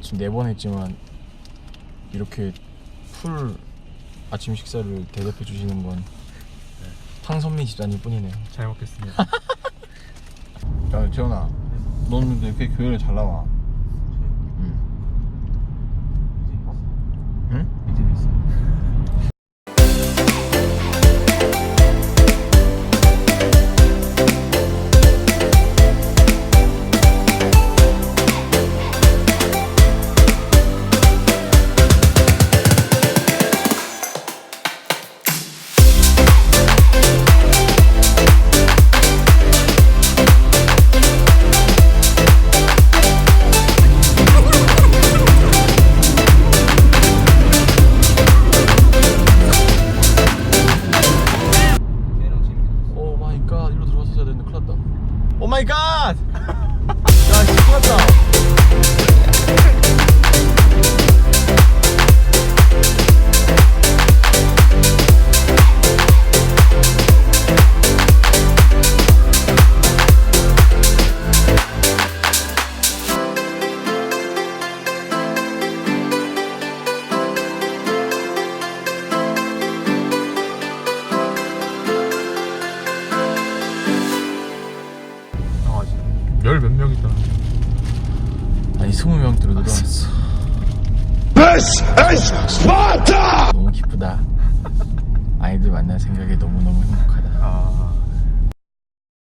지금 네 번 했지만 이렇게 풀 아침 식사를 대접해 주시는 건 탕선미 집사님 뿐이네요. 잘 먹겠습니다. 야 재현아 너는 왜 이렇게 교회를 잘 나와? 마이 갓! 야 났다. 열 몇 명이다. 아니 스무 명 들어 들어왔어. 너무 기쁘다. 아이들 만날 생각에 너무 너무 행복하다. 아,